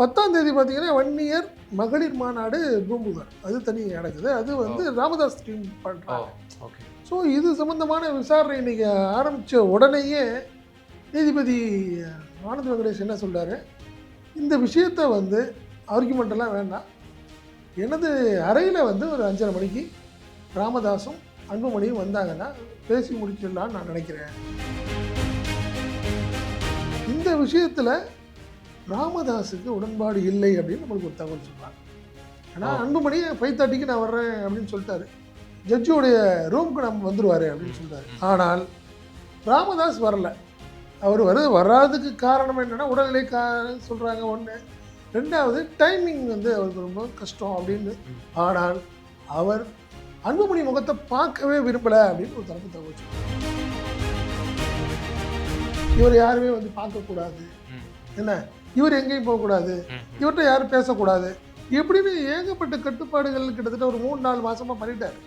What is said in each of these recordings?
பத்தாம் தேதி பார்த்தீங்கன்னா ஒன் இயர் மகளிர் மாநாடு பூம்புகார். அது தனி நடக்குது. அது வந்து ராமதாஸ் டீம் பண்ணுறாங்க ஓகே. ஸோ இது சம்பந்தமான விசாரணை இன்னைக்கு ஆரம்பித்த உடனேயே நீதிபதி ஆனந்த் வெங்கடேஷ் என்ன சொல்றாரு? இந்த விஷயத்தை வந்து ஆர்குமெண்ட் எல்லாம் வேண்டாம். எனது அறையில் வந்து ஒரு அஞ்சரை மணிக்கு ராமதாஸும் அன்புமணியும் வந்தாங்கன்னா பேசி முடிச்சிடலான்னு நான் நினைக்கிறேன். இந்த விஷயத்தில் ராமதாஸுக்கு உடன்பாடு இல்லை அப்படின்னு நம்மளுக்கு ஒரு தகவல் சொல்கிறாங்க ஆனால். அன்புமணி ஃபைவ் தேர்ட்டிக்கு நான் வர்றேன் அப்படின்னு சொல்லிட்டாரு. ஜட்ஜுடைய ரூமுக்கு நம்ம வந்துருவாரு அப்படின்னு சொல்லிட்டாரு ஆனால் ராமதாஸ் வரல. அவர் வர வராதுக்கு காரணம் என்னன்னா உடல்நிலை கா சொல்கிறாங்க ஒன்று ரெண்டாவது டைமிங் வந்து அவருக்கு ரொம்ப கஷ்டம் அப்படின்னு. ஆனால் அவர் அன்புமணி முகத்தை பார்க்கவே விரும்பலை அப்படின்னு ஒரு தரப்பு தகவல். இவர் யாருமே வந்து பார்க்கக்கூடாது. என்ன? இவர் எங்கேயும் போகக்கூடாது. இவர்கிட்ட யாரும் பேசக்கூடாது. எப்படின்னு ஏகப்பட்ட கட்டுப்பாடுகள் கிட்டத்தட்ட ஒரு மூணு நாலு மாசமா பண்ணிட்டாரு.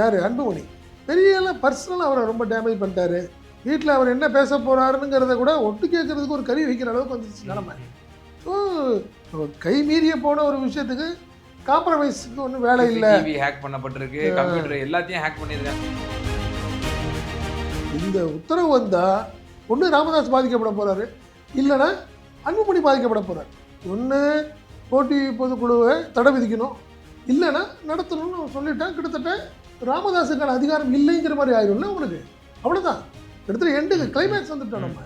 யாரு? அன்புமணி. பெரிய பர்சனலாக அவரை ரொம்ப டேமேஜ் பண்ணிட்டாரு. வீட்டில் அவர் என்ன பேச போறாருங்கிறத கூட ஒட்டு கேட்கறதுக்கு ஒரு கறி வைக்கிற அளவுக்கு வந்துச்சு நிலமை. ஸோ கை மீறிய போன ஒரு விஷயத்துக்கு காம்ப்ரமைஸுக்கு ஒன்றும் வேலை இல்லை. ஹேக் பண்ணப்பட்டிருக்கு கம்ப்யூட்டர் எல்லாத்தையும் ஹேக் பண்ணிருக்காங்க இந்த உத்தரவு வந்தா ஒன்று ராமதாஸ் பாதிக்கப்பட போறாரு. இல்லைன்னா அன்புமணி பாதிக்கப்பட போறாரு ஒன்று போட்டி பொதுக்குழுவை தடை விதிக்கணும். இல்லைன்னா நடத்தணும்னு அவன் சொல்லிட்டான். கிட்டத்தட்ட ராமதாஸுக்கான அதிகாரம் இல்லைங்கிற மாதிரி ஆயிரும்ல உங்களுக்கு அவ்வளோதான் கிட்டத்தட்ட எண்டுக்கு கிளைமேக்ஸ் வந்துட்டோம் நம்ம.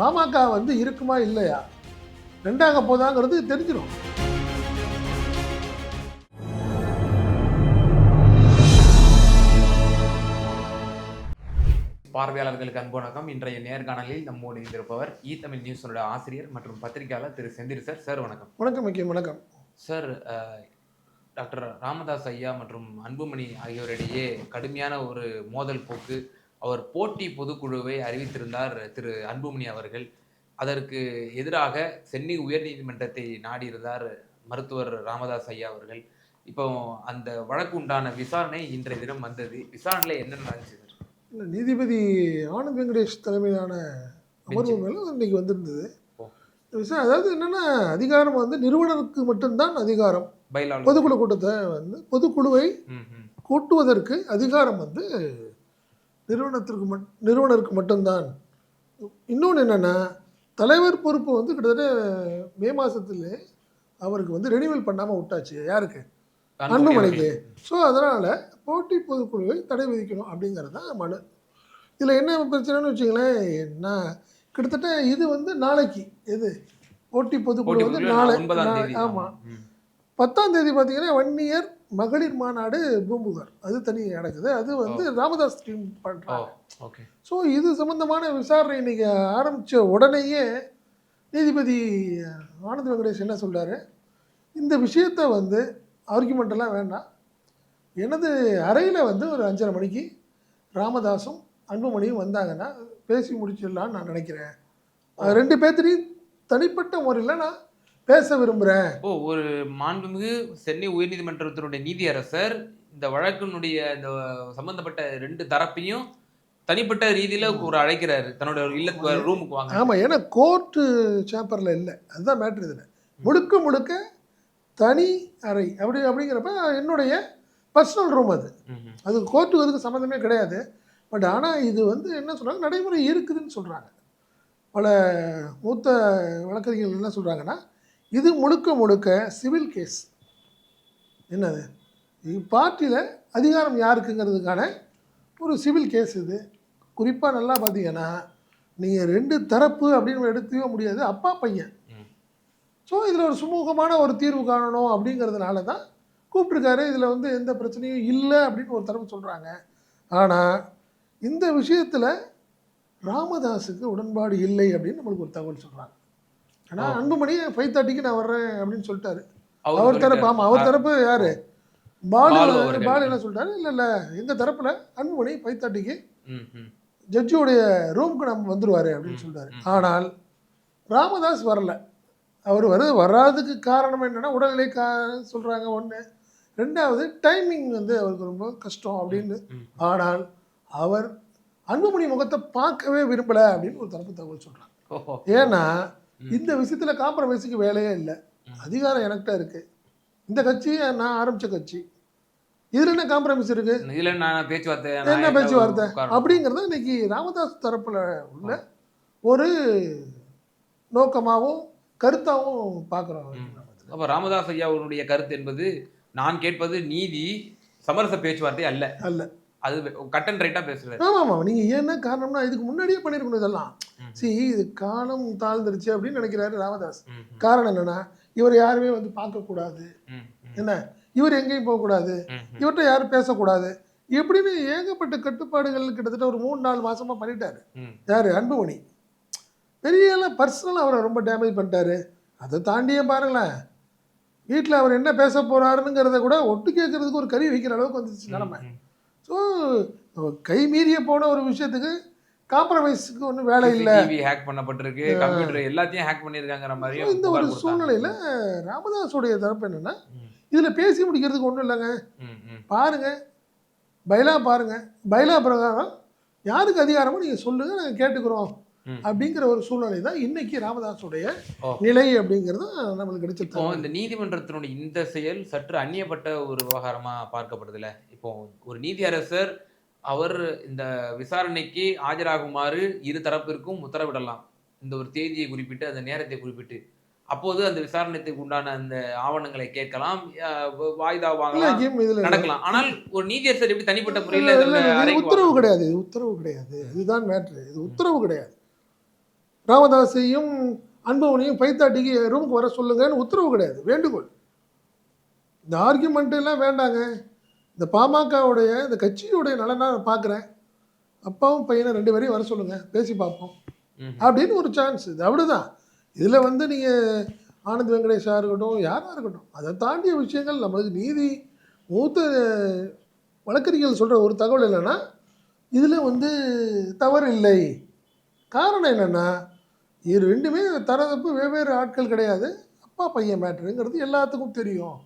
பாமக வந்து இருக்குமா இல்லையா? ரெண்டாக போதாங்கிறது தெரிஞ்சிடும் பார்வையாளர்களுக்கு அன்பு வணக்கம். இன்றைய நேர்காணலில் நம்மோடு இருந்திருப்பவர் இ தமிழ் நியூஸோட ஆசிரியர் மற்றும் பத்திரிகையாளர் திரு செந்தில் சார். சார் வணக்கம். வணக்கம் முக்கியம் வணக்கம். சார் டாக்டர் ராமதாஸ் ஐயா மற்றும் அன்புமணி ஆகியோரிடையே கடுமையான ஒரு மோதல் போக்கு. அவர் போட்டி பொதுக்குழுவை அறிவித்திருந்தார் திரு அன்புமணி அவர்கள். அதற்கு எதிராக சென்னை உயர்நீதிமன்றத்தை நாடியிருந்தார் மருத்துவர் ராமதாஸ் ஐயா அவர்கள். இப்போ அந்த வழக்கு உண்டான விசாரணை இன்றைய தினம் வந்தது. விசாரணையில் என்ன நடந்துச்சு சார்? இல்ல, நீதிபதி ஆனந்த் வெங்கடேஷ் தலைமையிலான அமர்வு மேலே இன்னைக்கு வந்திருந்தது. விஷயம் அதாவது என்னன்னா அதிகாரம் வந்து நிறுவனருக்கு மட்டும்தான் அதிகாரம். பொதுக்குழு கூட்டத்தை வந்து பொதுக்குழுவை கூட்டுவதற்கு அதிகாரம் வந்து நிறுவனத்திற்கு மட் நிறுவனருக்கு மட்டும்தான். இன்னொன்று என்னென்னா தலைவர் பொறுப்பு வந்து கிட்டத்தட்ட மே மாதத்துல அவருக்கு வந்து ரெனிவல் பண்ணாமல் விட்டாச்சு. யாருக்கு? அன்புமணிக்கு ஸோ அதனால் போட்டி பொதுக்குழுவை தடை விதிக்கணும் அப்படிங்கிறது தான் மனு. இதில் என்ன பிரச்சனைன்னு வச்சுங்களேன் என்ன கிட்டத்தட்ட இது வந்து நாளைக்கு எது? போட்டி பொதுக்குழு வந்து நாளை ஆமாம் பத்தாம் தேதி பார்த்தீங்கன்னா ஒன் இயர் மகளிர் மாநாடு பூம்புகார். அது தனி நடக்குது. அது வந்து ராமதாஸ் டீம் பண்ணுறாங்க ஸோ இது சம்பந்தமான விசாரணை இன்னைக்கு ஆரம்பித்த உடனேயே நீதிபதி ஆனந்த் வெங்கடேஷ் என்ன சொல்றாரு? இந்த விஷயத்தை வந்து ஆர்குமெண்ட் எல்லாம் வேண்டாம். எனது அறையில் வந்து ஒரு அஞ்சரை மணிக்கு ராமதாஸும் அன்புமணியும் வந்தாங்கன்னா பேசி முடிச்சிடலான்னு நான் நினைக்கிறேன். ரெண்டு பேர்த்திலையும் தனிப்பட்ட முறையில் நான் பேச விரும்புகிறேன் ஓ ஒரு மாண்புமிகு சென்னை உயர்நீதிமன்றத்தினுடைய நீதியரசர் இந்த வழக்கினுடைய இந்த சம்பந்தப்பட்ட ரெண்டு தரப்பையும் தனிப்பட்ட ரீதியில ஒரு அழைக்கிறாரு. தன்னோட இல்லத்துக்கு ரூமுக்கு வாங்க. ஆமாம் ஏன்னா கோர்ட்டு சேம்பரில் இல்லை. அதுதான் மேட்ரு இதில். முழுக்க முழுக்க தனி அறை. அப்படி அப்படிங்கிறப்ப என்னுடைய பர்சனல் ரூம் அது. அது கோர்ட்டுக்கு அதுக்கு சம்மந்தமே கிடையாது. பட் ஆனால் இது வந்து என்ன சொல்கிறாங்க நடைமுறை இருக்குதுன்னு சொல்கிறாங்க பல மூத்த வழக்கறிஞர்கள் என்ன சொல்கிறாங்கன்னா இது முழுக்க முழுக்க சிவில் கேஸ் என்னது? பார்ட்டியில் அதிகாரம் யாருக்குங்கிறதுக்கான ஒரு சிவில் கேஸ் இது. குறிப்பாக நல்லா பார்த்தீங்கன்னா நீங்கள் ரெண்டு தரப்பு அப்படின்னு எடுக்கவே முடியாது. அப்பா பையன். ஸோ இதில் ஒரு சுமூகமான ஒரு தீர்வு காணணும் அப்படிங்கிறதுனால தான் கூப்பிட்ருக்காரு இதில் வந்து எந்த பிரச்சனையும் இல்லை அப்படின்னு ஒரு தரப்பு சொல்கிறாங்க ஆனால் இந்த விஷயத்தில் ராமதாஸுக்கு உடன்பாடு இல்லை அப்படின்னு நம்மளுக்கு ஒரு தகவல் சொல்கிறாங்க ஆனால். அன்புமணி ஃபைவ் தேர்ட்டிக்கு நான் வர்றேன் அப்படின்னு சொல்லிட்டாரு. அவர் தரப்பு ஆமாம் அவர். தரப்பு யாரு? பாலு பாலு என்ன சொல்லிட்டாரு இல்லை இல்லை எங்கள் தரப்பில் அன்புமணி ஃபைவ் தேர்ட்டிக்கு ம், ம். ஜட்ஜுடைய ரூமுக்கு நம்ம வந்துருவாரு அப்படின்னு சொல்லிட்டாரு ம். ஆனால் ராமதாஸ் வரல. அவர் வர வராதுக்கு காரணம் என்னன்னா உடல்நிலை கா சொல்கிறாங்க ஒன்று ரெண்டாவது டைமிங் வந்து அவருக்கு ரொம்ப கஷ்டம் அப்படின்னு. ஆனால் அவர் அன்புமணி முகத்தை பார்க்கவே விரும்பலை அப்படின்னு ஒரு தரப்பு தகவல் சொல்கிறாங்க. ஏன்னா. இந்த விஷயத்துல காம்ப்ரமைஸுக்கு வேலையே இல்லை. அதிகாரம் எனக்கிட்ட இருக்கு இந்த கட்சி நான் ஆரம்பிச்ச கட்சி இதுல என்ன காம்ப்ரமைஸ் இருக்கு இதுல நான் பேச்சுவார்த்தை என்ன பேச்சுவார்த்தை. அப்படிங்கிறத இன்னைக்கு ராமதாஸ் தரப்புல உள்ள ஒரு நோக்கமாகவும் கருத்தாகவும் பார்க்குறோம். அப்ப ராமதாஸ் ஐயா அவருடைய கருத்து என்பது நான் கேட்பது நீதி சமரச பேச்சுவார்த்தை அல்ல. அல்ல. அது கட் அண்ட் ரைட்டா பேசுறாரு ஆமாம் ஆமாம் நீங்கள் என்ன காரணம்னா இதுக்கு முன்னாடியே பண்ணியிருக்கணும் இதெல்லாம். சரி இது காலம் தாழ்ந்துருச்சு அப்படின்னு நினைக்கிறாரு ராமதாஸ். காரணம் என்னன்னா இவர் யாருமே வந்து பார்க்கக்கூடாது. என்ன? இவர் எங்கேயும் போகக்கூடாது. இவர்கிட்ட யாரும் பேசக்கூடாது. இப்படின்னு ஏகப்பட்ட கட்டுப்பாடுகள் கிட்டத்தட்ட ஒரு மூணு நாலு மாசமா பண்ணிட்டாரு. யாரு? அன்புமணி. பெரிய பர்சனலாக அவரை ரொம்ப டேமேஜ் பண்ணிட்டாரு. அதை தாண்டியே பாருங்களேன். வீட்டில் அவர் என்ன பேச போறாருங்கிறத கூட ஒட்டு கேட்கறதுக்கு ஒரு கறி வைக்கிற அளவுக்கு வந்துச்சு நிலமை. ஸோ கை மீறிய போன ஒரு விஷயத்துக்கு காம்ப்ரமைஸுக்கு ஒன்றும் வேலை இல்லை. ஹேக் பண்ணப்பட்டிருக்கு கம்ப்யூட்டர் எல்லாத்தையும் ஹேக் பண்ணிருக்காங்கற மாதிரியும் இந்த ஒரு. சூழ்நிலையில ராமதாஸுடைய தரப்பு என்னன்னா இதுல பேசி முடிக்கிறதுக்கு ஒன்றும் இல்லைங்க. பாருங்க. பைலா பாருங்க. பைலா பிரகாரம் யாருக்கு அதிகாரமோ நீங்க சொல்லுங்க நாங்கள் கேட்டுக்கிறோம். அப்படிங்கிற ஒரு சூழ்நிலை தான் இன்னைக்கு ராமதாஸுடைய. நிலை அப்படிங்கிறது நம்மளுக்கு கிடைச்ச இப்போ இந்த நீதிமன்றத்தினுடைய இந்த செயல் சற்று அந்நியப்பட்ட ஒரு விவகாரமா பார்க்கப்படுதுல. இப்போ ஒரு நீதியரசர் அவர் இந்த விசாரணைக்கு ஆஜராகுமாறு இரு தரப்பிற்கும் உத்தரவிடலாம். இந்த ஒரு தேதியை குறிப்பிட்டு அந்த நேரத்தை குறிப்பிட்டு. அப்போது அந்த விசாரணைக்கு உண்டான அந்த ஆவணங்களை கேட்கலாம் வாய்தா வாங்கலாம் நடக்கலாம். ஆனால் ஒரு நீதியரசர் எப்படி தனிப்பட்ட முறையில் உத்தரவு கிடையாது உத்தரவு கிடையாது. இதுதான் மேட்ரு. இது உத்தரவு கிடையாது. ராமதாஸையும் அன்பவனையும் பைத்தாட்டிக்கு ரூமுக்கு வர சொல்லுங்கன்னு உத்தரவு கிடையாது. வேண்டுகோள். இந்த ஆர்கியூமெண்ட் எல்லாம் வேண்டாங்க. இந்த பாமகவுடைய இந்த கட்சியுடைய நலனா நான் பார்க்குறேன் அப்பாவும் பையனை ரெண்டு பேரையும் வர சொல்லுங்க. பேசி பார்ப்போம். அப்படின்னு ஒரு சான்ஸ் இது அப்படிதான். இதில் வந்து நீங்கள் ஆனந்த் வெங்கடேஷா இருக்கட்டும் யாராக இருக்கட்டும் அதை தாண்டிய விஷயங்கள் நம்மளுக்கு நீதி மூத்த வழக்கறிஞர்கள் சொல்கிற ஒரு தகவல் என்னென்னா இதில் வந்து தவறு இல்லை காரணம் என்னென்னா இது ரெண்டுமே தரதப்பு வெவ்வேறு ஆட்கள் கிடையாது. அப்பா பையன் மேட்ருங்கிறது எல்லாத்துக்கும் தெரியும்.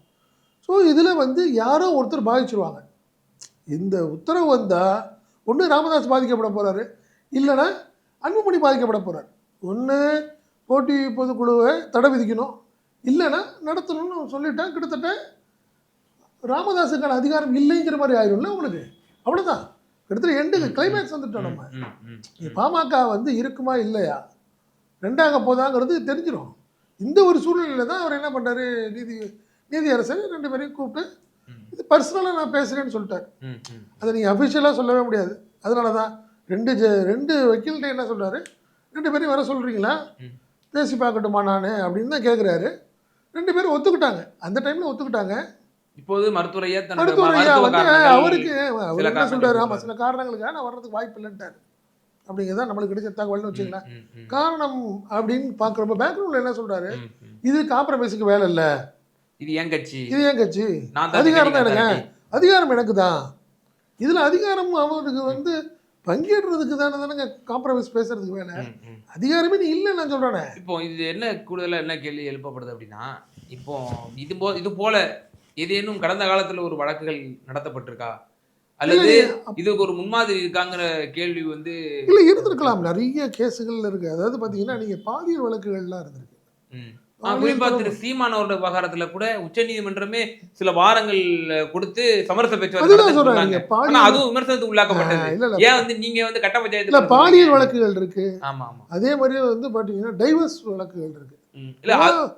ஸோ இதில் வந்து யாரோ ஒருத்தர் பாதிச்சிருவாங்க. இந்த உத்தரவு வந்தால் ஒன்று ராமதாஸ் பாதிக்கப்பட போகிறாரு இல்லைன்னா அன்புமணி பாதிக்கப்பட போகிறார் ஒன்று போட்டி பொதுக்குழுவை தடை விதிக்கணும். இல்லைன்னா நடத்தணும்னு சொல்லிட்டேன். கிட்டத்தட்ட ராமதாஸுக்கான அதிகாரம் இல்லைங்கிற மாதிரி ஆயிரும்ல உங்களுக்கு அவ்வளோதான் கிட்டத்தட்ட எண்டுக்கு கிளைமேக்ஸ் வந்துட்டோம் நம்ம. பாமக வந்து இருக்குமா இல்லையா? ரெண்டாக போதாங்கிறது தெரிஞ்சிடும் இந்த ஒரு சூழ்நிலையில தான் அவர் என்ன பண்ணாரு நீதி நீதியரசர் ரெண்டு பேரையும் கூப்பிட்டு இது பர்சனலாக நான் பேசுகிறேன்னு சொல்லிட்டார். அதை நீங்கள் அஃபிஷியலாக சொல்லவே முடியாது. அதனால தான் ரெண்டு ஜ ரெண்டு வக்கீல்கிட்ட என்ன சொல்றாரு? ரெண்டு பேரையும் வர சொல்கிறீங்களா. பேசி பார்க்கட்டுமா நான்? அப்படின்னு தான் கேட்குறாரு ரெண்டு பேரும் ஒத்துக்கிட்டாங்க. அந்த டைமில் ஒத்துக்கிட்டாங்க. இப்போது மருத்துவரையா தன்னோட மருத்துவர் ஐயா மருத்துவ வந்து அவருக்கு அவர் என்ன சொல்றாரு? ஆமாம். சில காரணங்களுக்காக நான் வர்றதுக்கு வாய்ப்பு இல்லைன்ட்டார் அப்படிங்கிறத நம்மளுக்கு கிடைச்ச தகவல்னு வச்சுக்கலாம் காரணம் அப்படின்னு பார்க்குறப்ப பேக்ரவுண்டில் என்ன சொல்றாரு. இது காம்ப்ரமைஸுக்கு வேலை இல்லை. இது என் கட்சி. இது ஏன் கட்சி. அதிகாரம் தான் எனக்கு. அதிகாரம் எனக்கு தான் இதில் அதிகாரம் அவருக்கு வந்து பங்கேற்றதுக்கு தானே தானேங்க காம்ப்ரமைஸ் பேசுறதுக்கு வேலை. அதிகாரமே நீ இல்லை நான் சொல்கிறேனே இப்போ இது என்ன கூடுதலா என்ன கேள்வி எழுப்பப்படுது அப்படின்னா இப்போ இது போ இது போல ஏதேனும் கடந்த காலத்துல ஒரு வழக்குகள் நடத்தப்பட்டிருக்கா? அல்லது இதுக்கு ஒரு முன்மாதிரி இருக்காங்கிற கேள்வி வந்து இல்லை இருந்திருக்கலாம். நிறைய கேஸுகள் இருக்கு. அதாவது பார்த்தீங்கன்னா நீங்கள் பாலியல் வழக்குகள்லாம் இருந்திருக்கு. குறிப்பா திரு சீமான் விவகாரத்துல கூட உச்சநீதிமன்றமே சில வாரங்கள் கொடுத்து சமரச பேச்சுவார்த்தை அதுவும் விமர்சனத்துக்கு உள்ளாக்கப்பட்டது. ஏன் வந்து நீங்க வந்து கட்ட இல்ல பஞ்சாயத்து பாலியல் வழக்குகள் இருக்கு. ஆமா ஆமா. அதே மாதிரி வந்து பாத்தீங்கன்னா டைவர்ஸ் வழக்குகள் இருக்கு. இல்ல அது-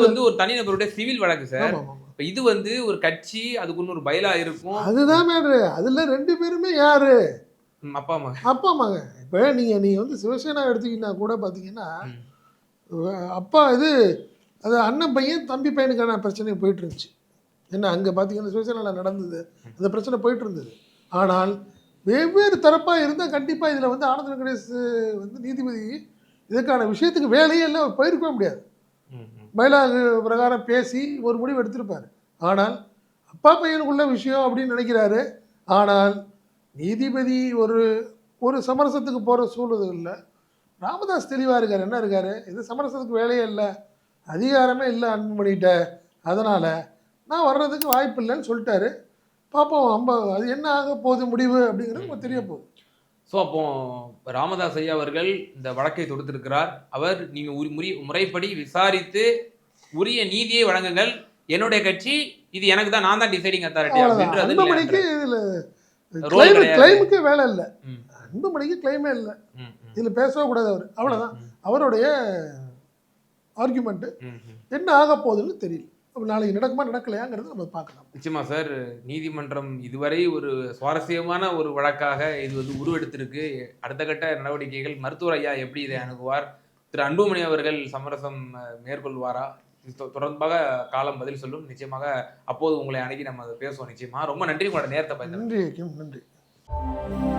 வந்து ஒரு தனிநபருடைய சிவில் வழக்கு சார். இப்ப இது வந்து ஒரு கட்சி அதுக்குன்னு ஒரு பைலா இருக்கும். அதுதான் மேட்ரு. அதுல ரெண்டு பேருமே யாரு? அப்பா அம்மா. அப்பா அம்மாங்க. இப்போ நீங்க நீங்க வந்து சிவசேனா எடுத்தீங்கன்னா கூட பாத்தீங்கன்னா ம். அப்பா இது அது அண்ணன் பையன் தம்பி பையனுக்கான பிரச்சனை போயிட்டு இருந்துச்சு என்ன அங்க பாத்தீங்கன்னா சிவசேனால நடந்தது. அந்த பிரச்சனை போயிட்டு இருந்தது ஆனால் வெவ்வேறு தரப்பா இருந்தா கண்டிப்பா இதுல வந்து ஆனந்த வெங்கடேஷ் வந்து நீதிபதி இதுக்கான விஷயத்துக்கு வேலையே இல்லை போயிருக்கவே முடியாது. ம், பிரகாரம் பேசி ஒரு முடிவு எடுத்திருப்பார். ஆனால் அப்பா பையனுக்குள்ள விஷயம் அப்படின்னு நினைக்கிறாரு. ஆனால் நீதிபதி ஒரு ஒரு சமரசத்துக்கு போகிற சூழ்நிலை ராமதாஸ் தெளிவாக இருக்கார். என்ன இருக்கார்? இது சமரசத்துக்கு வேலையே இல்லை. அதிகாரமே இல்லை அன்புமணிகிட்ட அதனால் நான் வர்றதுக்கு வாய்ப்பு இல்லைன்னு சொல்லிட்டாரு. பார்ப்போம் அம்ப அது என்ன ஆக போகுது முடிவு அப்படிங்கிறது நமக்கு தெரிய போகுது. ஸோ அப்போ ராமதாஸ் ஐயா அவர்கள் இந்த வழக்கை தொடுத்திருக்கிறார். அவர் நீங்க உரி- முறி முறைப்படி விசாரித்து உரிய நீதியை வழங்குங்கள். என்னுடைய கட்சி இது எனக்கு தான் நான் தான் டிசைடிங் அத்தாரிட்டி அப்படின்றது. கிளைமுக்கே வேலை இல்லை. ம், அன்புமணிக்கு கிளைமே இல்லை. இதுல பேசவே கூடாது அவர். அவ்வளவுதான். ம், அவருடைய ஆர்குமெண்ட் ம், ம். என்ன ஆக போகுதுன்னு தெரியல. நாளைக்கு நடக்குமா நடக்கலையாங்கிறத நம்ம பார்க்கலாம். நிச்சயமா சார் நீதிமன்றம் இதுவரை ஒரு சுவாரஸ்யமான ஒரு வழக்காக இது வந்து உருவெடுத்திருக்கு. அடுத்த கட்ட நடவடிக்கைகள் மருத்துவர் ஐயா எப்படி இதை அணுகுவார்? திரு அன்புமணி அவர்கள் சமரசம் மேற்கொள்வாரா? தொடர்பாக காலம் பதில் சொல்லும். நிச்சயமாக அப்போது உங்களை அணுகி நம்ம பேசுவோம். நிச்சயமா. ரொம்ப நன்றி உங்களோட நேரத்தை பயன்படுத்தி. நன்றி நன்றி.